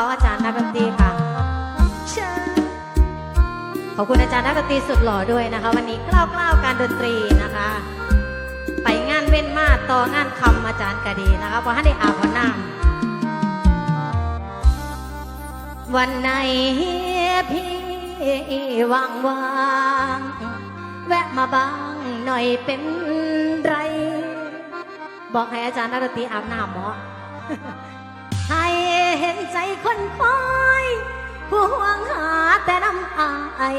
ขาอาจารย์นักดนตรีค่ะ ขอบคุณอาจารย์นักดนตรีสุดหล่อด้วยนะคะ วันนี้กล้าวกล้าการดนตรีนะคะ ไปงานเว้นมาต่องานคำอาจารย์กะดีนะคะพอให้ได้อาพอนาวันไหนพี่ว่างว่างแวะมาบ้างหน่อยเป็นไร บอกให้อาจารย์นักดนตรีอาบน้ำหมอ เห็นใจคนคอยผู้หวังหาแต่น้ำอาย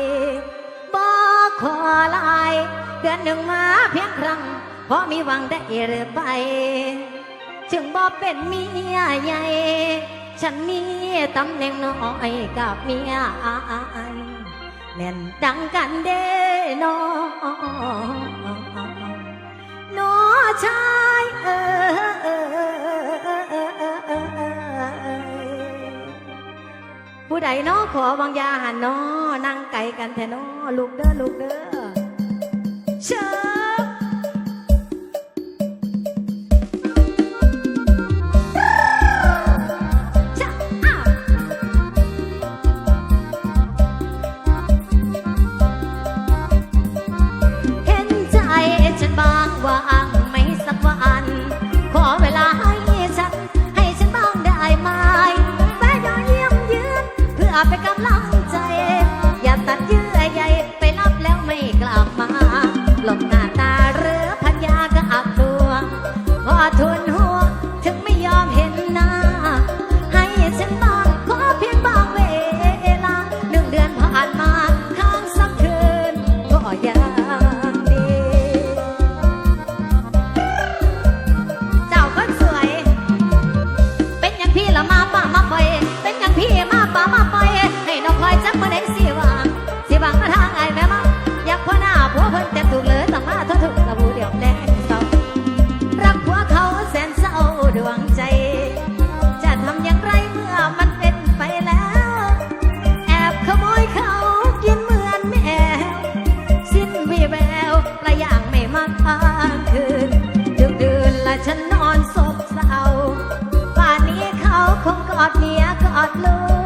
บอขอลายเดือนหนึ่งมาเพียงครั้ง เพราะมีหวังได้หรือไปจึงบอเป็นเมียใหญ่ ฉันมีตำแหน่งน้อยกับเมียอายแม่นดังกันเด้น้องน้อชายเออ ผู้ใดน้อขอบางยาหันน้อนั่งไก่กันแทนน้อลูกเด้อลูกเด้อ อดเลี้ยกอดลูก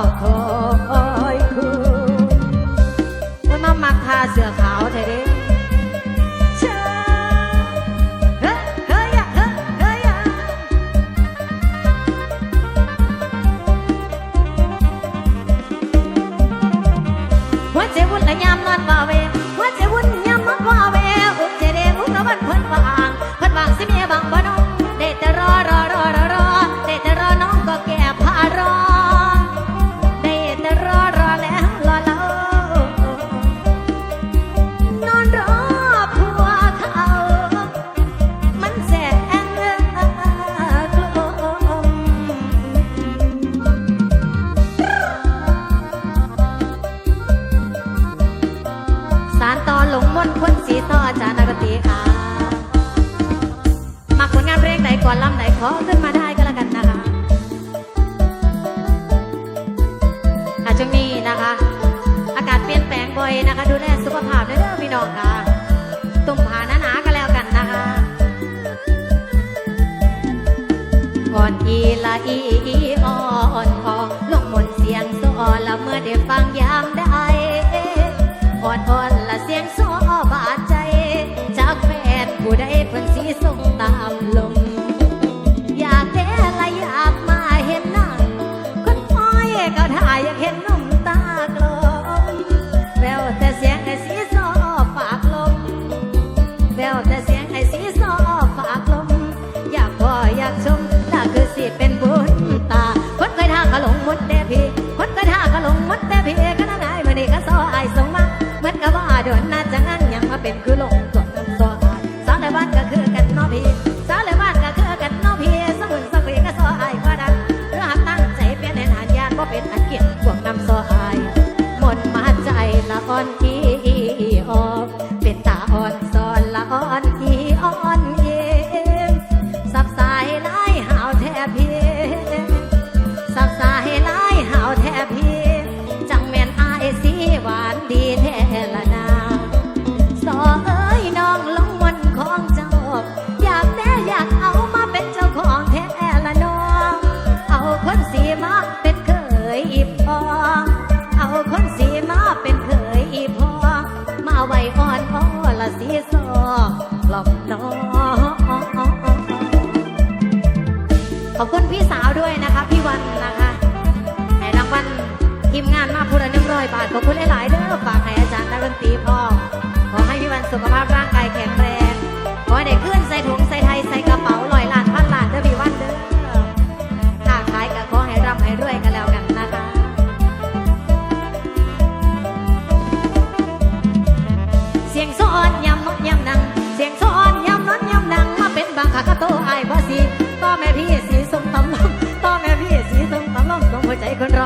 าวทอ ไหนก่อนลำไหนขอขึ้นมาได้ก็แล้วกันนะคะอาจจะมีนะคะ อากาศเปลี่ยนแปลงบ่อยนะคะ ดูแลสุขภาพด้วยเด้พี่น้องค่ะตุ่มผานหนาๆก็แล้วกันนะคะก่อนอีละอีอ่อนคอลงมนเสียงสอล้วเมื่อได้ฟังยามได้อ่อนอ่อนละเสียงสอานน่าจะงั้นยังมาเป็นคือลงจ มงานมาพูดหนึ่งร้อยบาทขอบคุณหลายๆเด้อฝากให้อาจารย์นักดนตรีพ่อขอให้พี่วันสุขภาพร่างกายแข็งแรงขอให้ได้ขึ้นใส่ถุงใส่ไทยใส่กระเป๋าลอยล้านพันล้านเด้อพี่วันเด้อค้าขายก็ขอให้ร่ำให้รวยกันแล้วกันนะคะเสียงซ้อนยำนดยำนัง เสียงซ้อนยำนดยำนังมาเป็นบางขากะโตอายบ่สีต่อแม่พี่สีสมตำลมต่อแม่พี่สีสมตำลมส่งหัวใจคนร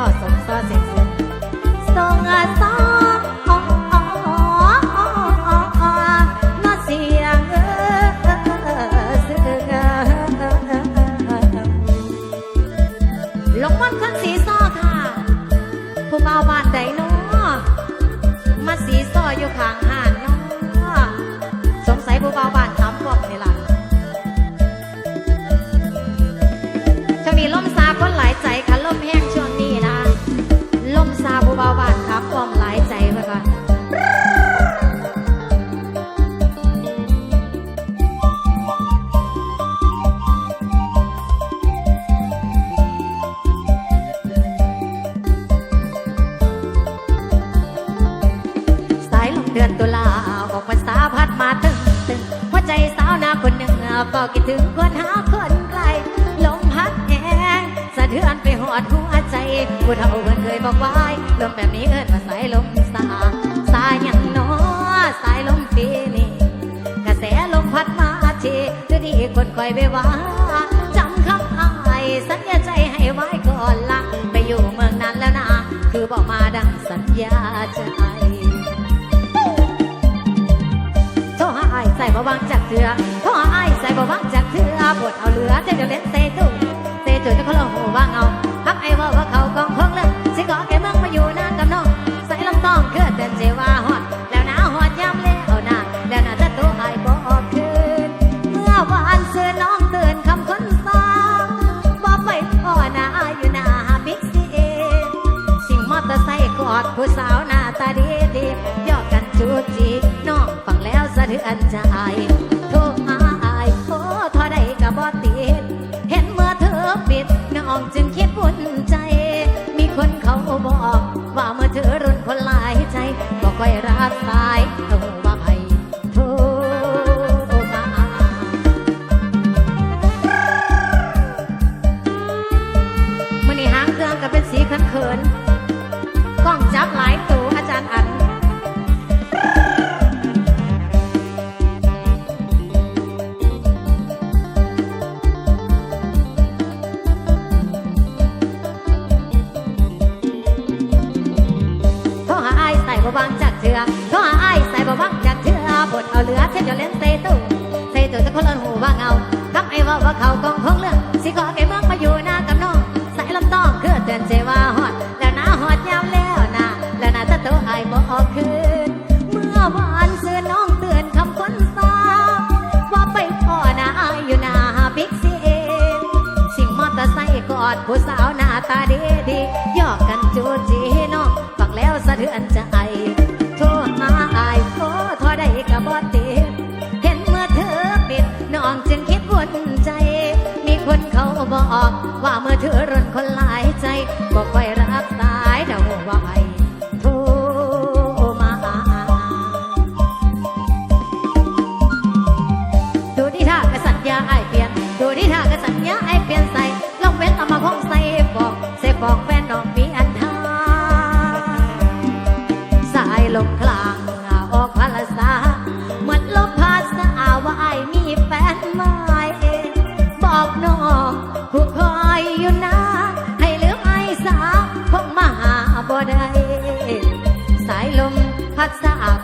คนหนึ่งเฝ้าคิดถึงคนหาคนไกลลมพัดแหงสะเทือนไปหอดหัวใจผู้เฒ่าเพิ่นเคยบอกไว้ลมแบบนี้เอิ้นว่าสายลมสาสายยังหนอสายลมปีนี้กระแสลมพัดมาทีจะดีคนคอยไปว่าจำคำอายสัญญาใจให้ไว้ก่อนละไปอยู่เมืองนั้นแล้วนะคือบอกมาดังสัญญาใจโทรหาอ้ายใส่บ่วางจากเถือโทรหาอ้าย บ่ว่างจากเถือปวดเอาเหลือเจะเดี๋ยวเล่นเซตุ้เซจุดจะเขาลงหูว่างเอาพักไอ้ว่าว่าเขากองพงเลยสิขอแกเมืองมาอยู่นะกับน้องใส่ลำต้องเคือเตือนเจว่าฮอด แล้วนะฮอดยามแล้วนะแล้วนะจะตัวไอ้ายบ่คืน เมื่อวานเสือน้องเตือนคำคนสาวบ่ไปพ่อหน้าอยู่หน้าบิ๊กซีเอสิ่งมอเตอร์ไซค์กอดผู้สาวหน้าตาดีดีๆยอกกันจูจีน้องฟังแล้วสะเทือนใจ เตือนเจว่าฮอดแล้วนะฮอดยามแล้วนะแล้วนะถ้าตัวไอ้บ่ออกคืนเมื่อวานเสื้อน้องเตือนคำคนสาวว่าไปพ่อหน้าอายอยู่หน้าบิ๊กซีเองสิ่งมอเตอร์ไซค์กอดผู้สาวหน้าตาดีดีๆยอกกันจูจีน้องฟังแล้วสะเทือนใจโทรหาอายโอ้ทอได้กับบอติดเห็นเมื่อเธอปิดน้องจึงคิดวนใจ มีคนเขาบอกว่าเมื่อเธอรน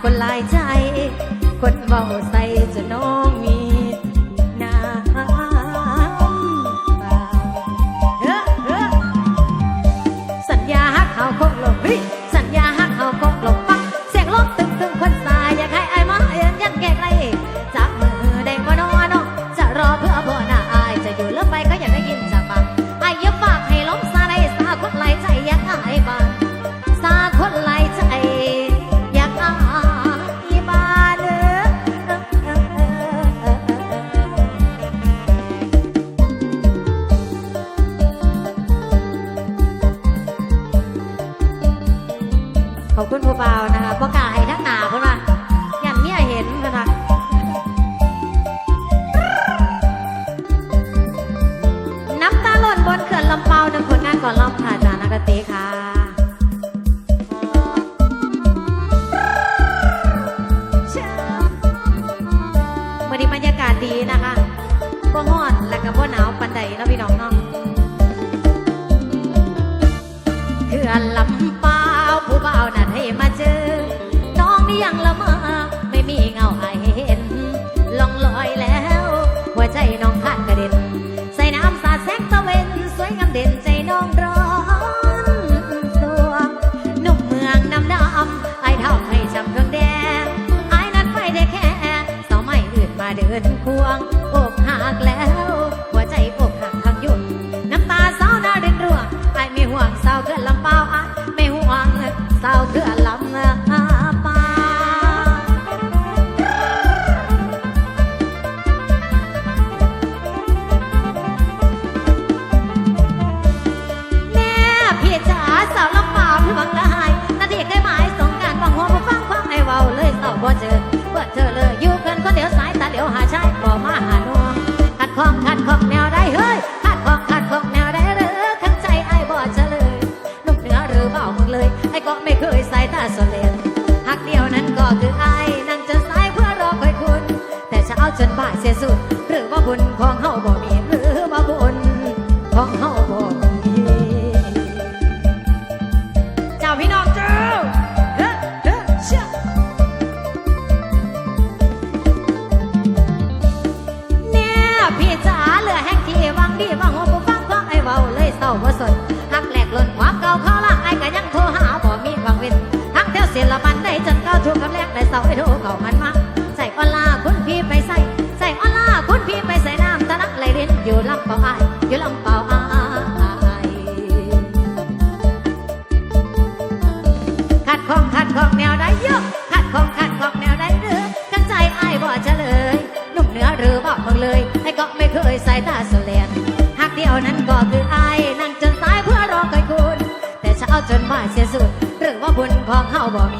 คนหลายใจกดเบาใส เมืองเลย ให้ก็ไม่เคยสายตาเสลียนหักเดียวนั้นก็คือไอนั่งจนสายเพื่อรอคอยคุณ แต่เช้าจนบ่ายเสียสุดหรือว่าบุญของเฮาบ่มี